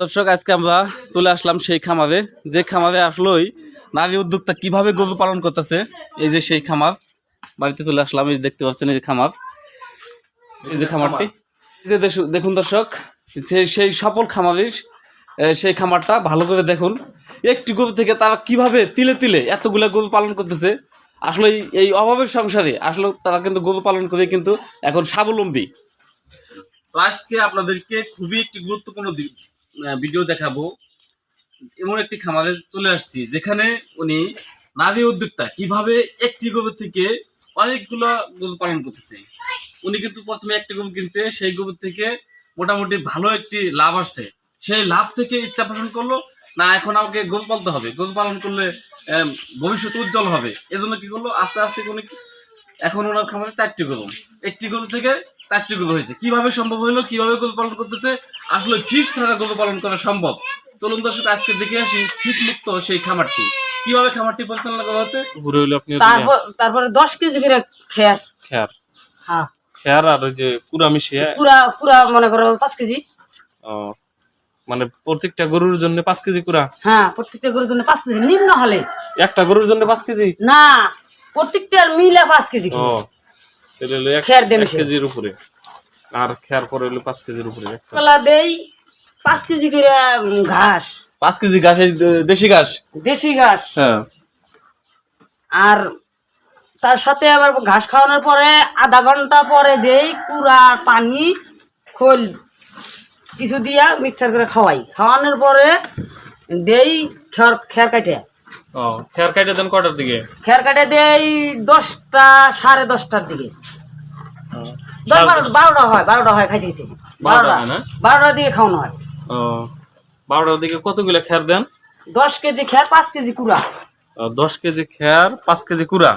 দর্শক আজকে আমরা চলে আসলাম সেই খামারে। যে খামারে আসলোই নারী উদ্যোক্তা কীভাবে গরু পালন করতেছে এই যে সেই খামার। বাড়িতে চলে আসলাম এই দেখতে পাচ্ছেন এই যে খামার। এই যে খামারটি। এই যে দেখুন দর্শক সেই সেই সফল খামারের সেই খামারটা ভালো করে দেখুন। একটি গরু থেকে তারা কীভাবে তিলে তিলে এতগুলা গরু পালন করতেছে আসলে এই- অভাবের সংসারে আসলে তারা কিন্তু গরু পালন করে কিন্তু এখন স্বাবলম্বী। তো আজকে আপনাদেরকে খুবই একটি গুরুত্বপূর্ণ দি- আহ, ভিডিও দেখাবো। এমন একটি খামারে চলে আসছি, যেখানে উনি নারী উদ্যোক্তা, কীভাবে একটি গরু থেকে অনেকগুলো গরু পালন করতেছে। উনি কিন্তু প্রথমে একটি গরু কিনছে, সেই গরু থেকে মোটামুটি ভালো একটি লাভ আসছে। সেই লাভ থেকে ইচ্ছা পোষণ করল, না, এখন আমাকে গরু পালতে হবে। গরু পালন করলে ভবিষ্যৎ উজ্জ্বল হবে। এজন্য কি করল, আস্তে আস্তে উনি এখন ওনার খামারে চারটি গরু একটি গরু থেকে চারটি গরু হয়েছে। কীভাবে সম্ভব হলো, কীভাবে গরু পালন করতেছে আসলে ফিস ছাড়া গরু পালন করা সম্ভব? চলুন দর্শক আজকে দেখে আসি ফিট মুক্ত সেই খামারটি। কীভাবে খামারটি পরিচালনা করা হচ্ছে? উপরে হইল আপনি তারপর তারপরে দশ কেজি করে খেয়ার। খেয়ার। হ্যাঁ। খেয়ার আর ওই যে পুরা মিশিয়ে? পুরা পুরা মনে করো পাঁচ কেজি। ও, মানে প্রত্যেকটা গরুর জন্য পাঁচ কেজি কুড়া হ্যাঁ প্রত্যেকটা গরুর জন্য পাঁচ কেজি। নিম্ন হলে। একটা গরুর জন্য পাঁচ কেজি? না প্রত্যেকটার মিলে পাঁচ কেজি ও তাহলে হলো খেয়ার কেজির উপরে। আর খেয়ার পরে হলো পাঁচ কেজির উপরে। কলা দেই পাঁচ কেজি করে ঘাস। পাঁচ কেজি ঘাস দেশি ঘাস? দেশি ঘাস। হ্যাঁ। আর তার সাথে আবার ঘাস খাওয়ানোর পরে আধা ঘণ্টা পরে দেই পুরা পানি খোল। কিছু দিয়া মিক্সার করে খাওয়াই। খাওয়ানোর পরে দেই খেয়ার খেয়ার কাটে। ও খেয়ার কাটে দেন কটার দিকে? খেয়ার কাটে দেই দশটা সাড়ে দশটার দিকে। দশ বারো বারোটা হয় বারোটা হয় খাইতে খাইতে। বারোটা হয়? বারোটার দিকে খাওয়ানো হয়। ও বারোটার দিকে কতগুলো খেয়ার দেন? দশ কেজি খেয়ার পাঁচ কেজি কুড়া। দশ কেজি খেয়ার পাঁচ কেজি কুড়া?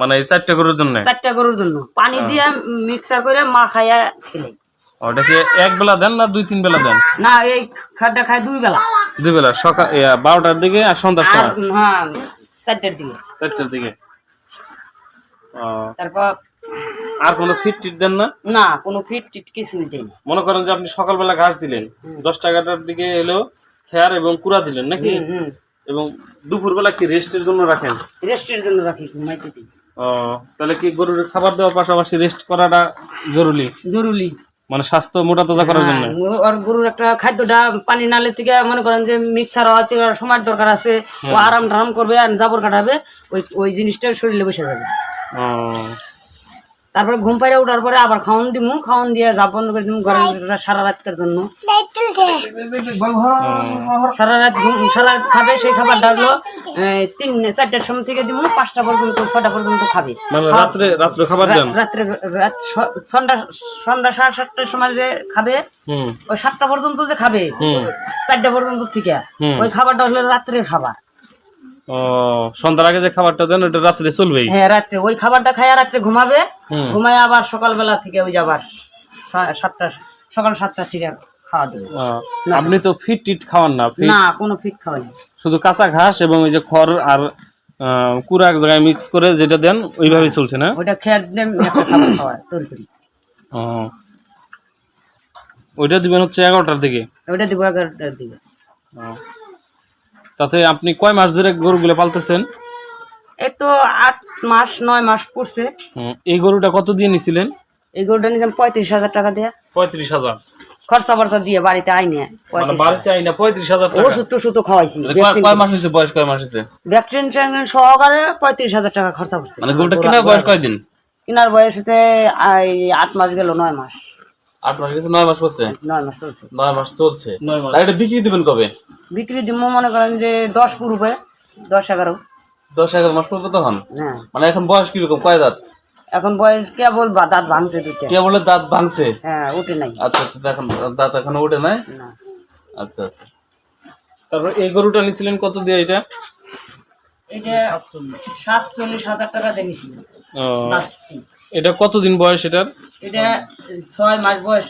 মানে চারটা গরুর জন্য? চারটা গরুর জন্য। পানি দিয়ে মিক্সার করে মা খাইয়া খেলে ওটা কি এক বেলা দেন না দুই তিন বেলা দেন? না এই খাদ্যটা খায় দুই বেলা। দুই বেলা সকাল বারোটার দিকে আর সন্ধ্যার আর সময় হ্যাঁ চারটার দিকে। চারটার দিকে। তারপর আর কোনো ফিট টিট দেন না? না কোনো ফিট টিট কিছুই দেয় না। মনে করেন যে আপনি সকালবেলা ঘাস দিলেন দশটা এগারোটার দিকে এলো খেয়ার এবং কুড়া দিলেন নাকি? এবং দুপুরবেলা কি রেস্টের জন্য রাখেন? রেস্টের জন্য রাখি ঘুমাইতে দিই। ও তাহলে কি গরুর খাবার দেওয়ার পাশাপাশি রেস্ট করাটা জরুরি? জরুরি। মানে স্বাস্থ্য মোটা তাজা করার জন্য? হ্যাঁ, আর গরুর একটা খাদ্যটা পানি নালে থেকে মনে করেন যে মিক্সার হওয়াতে সময় দরকার আছে ও আরাম টারাম করবে আর জাবর কাটাবে ওই ওই জিনিসটা শরীরে বসে যাবে। ও, তারপরে ঘুম পাইরে ওঠার পরে আবার খাওয়ান দিমু খাওয়ান দিয়ে যা বন্ধ করে দিমু ঘরের সারা রাতের জন্য। সারা রাত ঘুম- সারা রাত খাবে সেই খাবারটা হলো এই, তিন চারটার সময় থেকে দিমু পাঁচটা পর্যন্ত ছটা পর্যন্ত খাবে। মানে রাত্রে রাত্রে খাবার দেন? রাত্রে রাত সন্ধ্যা সন্ধ্যা সাড়ে সাতটার সময় যে খাবে ওই সাতটা পর্যন্ত যে খাবে চারটা পর্যন্ত থেকে ওই খাবারটা হলো রাত্রের খাবার। ও সন্ধ্যার আগে যে খাবারটা দেন ওটা রাত্রে চলবেই। হ্যাঁ রাত্রে। ওই খাবারটা খাইয়া রাত্রে ঘুমাবে। ঘুমায় আবার সকালবেলা থেকে ওই যে আবার সা- সাতটা সকাল সাতটা থেকে খাওয়া দেবে। আপনি তো ফিট টিট খাওয়ান না না কোনো ফিট খাওয়াই না। শুধু কাঁচা ঘাস এবং ওই যে খড় আর কুড়া এক জায়গায় মিক্স করে যেটা দেন ওইভাবেই চলছে না? ওইটা খেয়ে খাবার ও। ওইটা দিবেন হচ্ছে এগারোটার দিকে? ওইটা দিব এগারোটার দিকে। তাতে আপনি কয় মাস ধরে গরুগুলো পালতেছেন? এই তো আট মাস নয় মাস পড়ছে। এই গরুটা কত দিয়ে নিছিলেন? এই গরুটা নিয়েছিলাম পঁয়ত্রিশ হাজার টাকা দিয়ে। পঁয়ত্রিশ হাজার। খরচা ফরচা দিয়ে বাড়িতে আইনে মানে বাড়িতে আইনা পঁয়ত্রিশ হাজার টাকা? ওষুধ টষুধ খাওয়াইছি কয়- কয় মাস হয়েছে বয়স কয় মাস হয়েছে ভ্যাকসিন ট্যাকসিন সহকারে পঁয়ত্রিশ হাজার টাকা খরচা করছে মানে গরুটা কেনার বয়স কয়দিন? কিনার বয়স হচ্ছে আট মাস গেল নয় মাস। আট মাস গেছে নয় মাস হচ্ছে নয় মাস চলছে। নয় মাস চলছে। নয় মাস। আর এটা বিক্রি দিবেন কবে? বিক্রি দিব মনে করেন যে দশ পূর্বে দশ এগারো। দশ এগারো মাস পর্যন্ত তখন হ্যাঁ। মানে এখন বয়স কীরকম? কয় দাঁত? এখন বয়স কেবল বা- দাঁত ভাঙছে দুটো কে দাঁত ভাঙছে? হ্যাঁ উঠে নাই। আচ্ছা আচ্ছা দাঁত এখনও ওঠে নাই? আচ্ছা আচ্ছা। তারপর এই গরুটা নিছিলেন কত দিয়ে এটা? এটা সাতচল্লিশ হাজার টাকা ও, নাচছি এটা কতদিন বয়স এটার? এটা ছয় মাস বয়স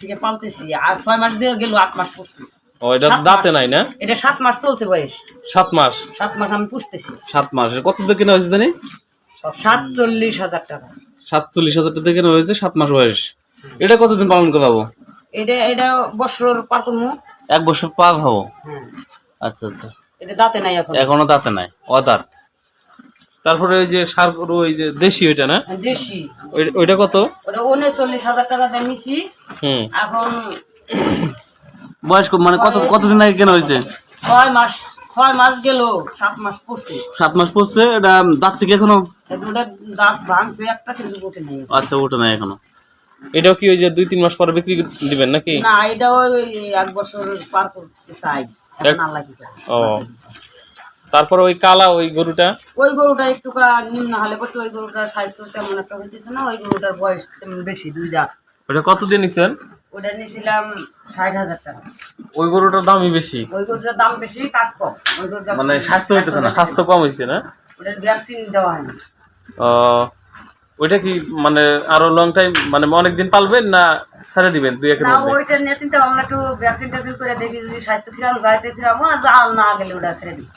থেকে পালতেছি আর ছয় মাস দিয়ে গেল আট মাস পড়ছি। ও এটা দাঁতে নাই না? এটা সাত মাস চলছে বয়স। সাত মাস? সাত মাস আমি পুষতেছি। সাত মাস। কত দিয়ে কেনা হয়েছে জানি? সাতচল্লিশ হাজার টাকা। সাতচল্লিশ হাজার টাকা কেনা হয়েছে সাত মাস বয়স। এটা কতদিন পালন করাবো এটা এটা বছর পার করব। এক বছর পার হব? হ্যাঁ। আচ্ছা আচ্ছা। এটা দাঁতে নাই এখন। এখনও দাঁতে নাই? অদাঁত? তারপরে ওই যে সার গরু ওই যে দেশি ওইটা না? দেশি। ওইটা কত? ওটা উনচল্লিশ হাজার টাকা দিয়ে নিছি। হুম। এখন বয়স মানে কত কতদিন আগে কেনা হয়েছে? ছয় মাস ছয় মাস গেল সাত মাস পড়ছে। সাত মাস পড়ছে এটা কি এখনও? দাঁত ভাঙছে একটা কিন্তু ওঠে নাই আচ্ছা নাই এখনও। এটাও কি ওই যে দুই তিন মাস পরে বিক্রি দিবেন নাকি? না এটা ওই এক বছর পার করতে চাই। ও। তারপরে ওই কালা ওই গরুটা? ওই গরুটা একটু নিম্ন হলে পড়ছে ওই গরুটার স্বাস্থ্য তেমন একটা হইতেছে না ওই গরুটার বয়স বেশি দুই দাঁত। ওটা কত দিয়ে নিছেন? ওটা নিয়েছিলাম ষাট হাজার টাকা। ওই গরুটার দামই বেশি। ওই গরুটার দাম বেশি কাজ কম। মানে স্বাস্থ্য হইতেছে না স্বাস্থ্য কম হয়েছে না? ওটার ভ্যাকসিন দেওয়া হয়নি। ও, ওইটা কি মানে আরও লং টাইম মানে অনেকদিন পালবেন না ছেড়ে দিবেন দুই একের না মধ্যে? ওইটা নিয়ে চিন্তা আমরা একটু ভ্যাকসিন ট্যাকসিন করে দেখি যদি স্বাস্থ্য ফিরাম যাইতে ফিরামো আর না গেলে ওটা ছেড়ে দিই।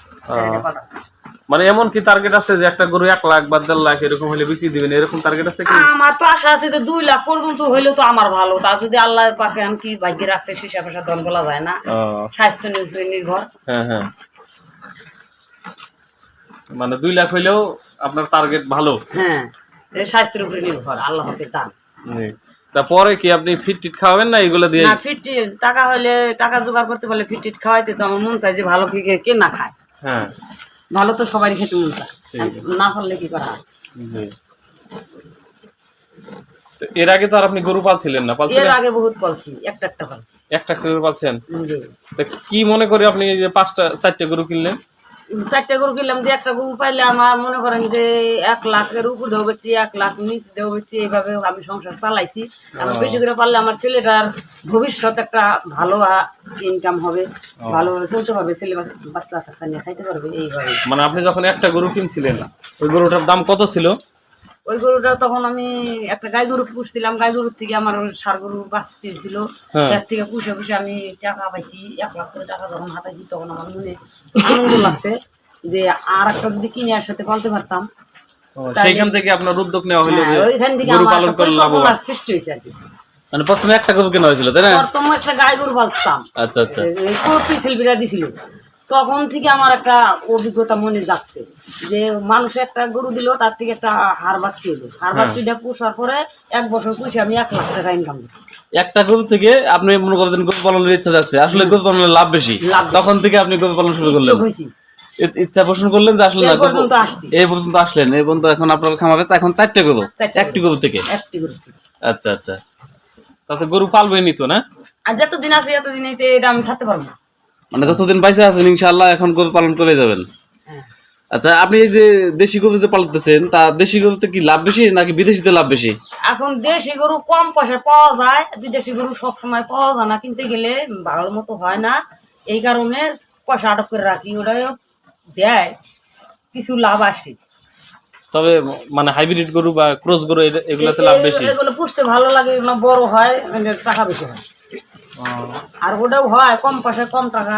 মানে এমন কি টার্গেট আছে যে একটা গরু এক লাখ বা দেড় লাখ এরকম হলে বিক্রি দিবেন? এরকম টার্গেট আছে কি? আমার তো আশা আছে দুই লাখ পর্যন্ত হইলেও তো আমার ভালো। তা যদি আল্লাহ পাকে আমি কি ভাগ্যে রাখছে সীসা পেশা ধন বলা যায় না। স্বাস্থ্য নির্ভর- হ্যাঁ হ্যাঁ। মানে দুই লাখ হইলেও আপনার টার্গেট ভালো। হ্যাঁ এই স্বাস্থ্যের উপরে নির্ভর আল্লাহ হতে দান। তারপরে কি আপনি ফিট টিট খাওয়াবেন না এগুলো দিয়ে? না ফিট টাকা হলে টাকা জোগাড় করতে পারলে ফিট টিট খাওয়াইতে তো আমার মন চাই যে ভালো কি কে না খায়। হ্যাঁ। ভালো তো সবাই খেতে মন। না পারলে কি করা? তো এর আগে তো আর আপনি গরু পালছিলেন না? পালছিলেন? এর আগে বহুত পালছি একটা একটা পালছি। একটা করে পালছেন। তো কি মনে করে আপনি এই যে পাঁচটা চারটা গরু কিনলেন? চারটে গরু কিনলাম যে একটা গরু পাইলে আমার মনে করেন যে এক লাখের উপর দেওয়া হচ্ছে এক লাখ নিচ দেওয়া হচ্ছে এইভাবে আমি সংসার চালাইছি। এখন বেশি করে পারলে আমার ছেলেটার ভবিষ্যৎ একটা ভালো ইনকাম হবে ভালো চলতে পারবে ছেলে বাচ্চা- বাচ্চা কাচ্চা নিয়ে খাইতে পারবে এইভাবে। মানে আপনি যখন একটা গরু কিনছিলেন ওই গরুটার দাম কত ছিল? ওই গরুটা তখন আমি একটা গাই গরু পুষছিলাম গাই গরুর থেকে আমার সার গরু বাচ্চা হ্যাঁ। তার থেকে পুষে পুষে আমি টাকা পাইছি এক লাখ করে টাকা যখন হাতাইছি তখন আমার মনে আনন্দ লাগছে যে আর একটা যদি কিনে আর সাথে পালতে পারতাম। সেইখান থেকে আপনার উদ্যোগ নেওয়া হলো যে হ্যাঁ, ওইখান থেকে গরু পালন করে লাভবান। সৃষ্টি হয়েছে আর কি। মানে প্রথমে একটা গরু কেনা হয়েছিল তাই না? প্রথম একটা গাই গরু পালতাম। আচ্ছা আচ্ছা। শিল্পীরা দিছিল। তখন থেকে আমার একটা অভিজ্ঞতা মনে যাচ্ছে যে মানুষ একটা গরু দিল তার থেকে একটা হার বাচ্চি এলো হার বাচ্চিটা পোষার পরে এক বছর পুষে আমি এক লাখ টাকা ইনকাম করছি। একটা গরু থেকে আপনি মনে করছেন গরু পালনের ইচ্ছা যাচ্ছে আসলে গরু পালনের লাভ বেশি। তখন থেকে আপনি গরু পালন শুরু করলেন। ইচ্ছা পোষণ করলেন যে আসলে না এই পর্যন্ত আসছি। এই পর্যন্ত আসলেন। এই পর্যন্ত এখন আপনার খামারে এখন চারটে গরু। একটি গরু থেকে? একটি গরু থেকে। আচ্ছা আচ্ছা। তাতে গরু পালবেনই তো না? আর যতদিন আছে এতদিন এতে এটা আমি ছাড়তে পারব না। মানে যতদিন বাইসে আছেন ইনশাআল্লাহ এখন গরু পালন করে যাবেন। হ্যাঁ। আচ্ছা আপনি এই যে দেশি গরু যে পালতেছেন তা দেশি গরুতে কি লাভ বেশি নাকি বিদেশিতে লাভ বেশি? এখন দেশি গরু কম পয়সায় পাওয়া যায় বিদেশি গরু সব সময় পাওয়া যায় না কিনতে গেলে ভালো মতো হয় না। এই কারণে পয়সা আটক করে রাখি ওটাই দেয় কিছু লাভ আসে। তবে মানে হাইব্রিড গরু বা ক্রস গরু এগুলোতে লাভ বেশি? এগুলো পুষতে ভালো লাগে এগুলো বড় হয় টাকা বেশি হয়। আর ওটাও হয় কম পয়সায় কম টাকা।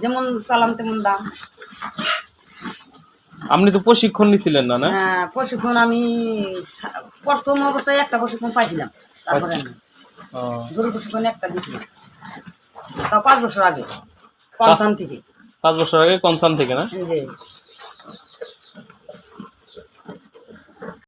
যেমন চালাম তেমন দাম। আপনি তো প্রশিক্ষণ নিছিলেন না না? হ্যাঁ, প্রশিক্ষণ আমি প্রথম অবস্থায় একটা প্রশিক্ষণ পাইছিলাম। তারপরে প্রশিক্ষণ একটা দিয়েছিলাম। তাও পাঁচ বছর আগে থেকে। পাঁচ বছর আগে কনসার্ন থেকে না? যে